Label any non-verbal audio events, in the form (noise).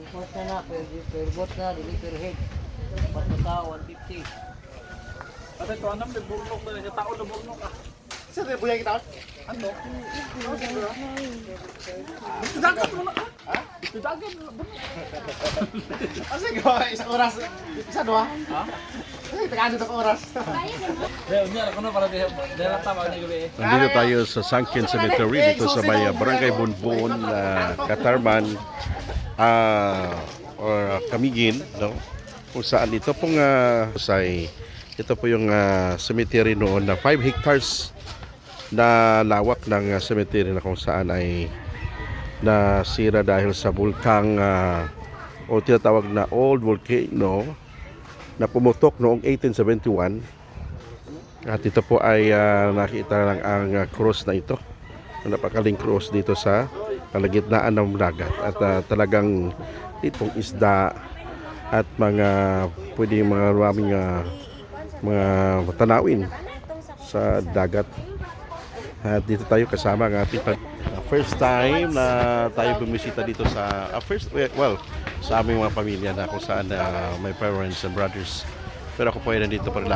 Import na na, per, per boat na, dili per head. Ba't tao, 150. Ate, ito anam, may burnok na siya. Tao na burnok ah. Sa rin buyang kita. Ano? Ito dagat mo na. Ha? Ito dagat mo na. (laughs) Asa gawa isang oras. Isa dua. Ha? Ay, tagaan dito oras. Dahil niya, ako na para dahil tama niya gabi. Nandito tayo sa Sunken Cemetery dito sa may Barangay Bunbun, uh, Katarman, ah, or uh, Kamigin, no? Kung saan ito pong uh, say, ito po yung uh, cemetery noon na 5 hectares na lawak ng uh, cemetery na kung saan ay nasira dahil sa bulkang uh, o tinatawag na old volcano na pumutok noong 1871 at ito po ay ah, nakita lang ang ah, cross na ito. Napakaling cross dito sa kalagitnaan ng dagat. At ah, talagang itong isda at mga pwede mga maraming ah, mga tanawin sa dagat. At dito tayo kasama ang ating ah, first time na tayo bumisita dito sa ah, first well sa aming mga pamilya na kung saan ah, my parents and brothers pero ako po ay nandito para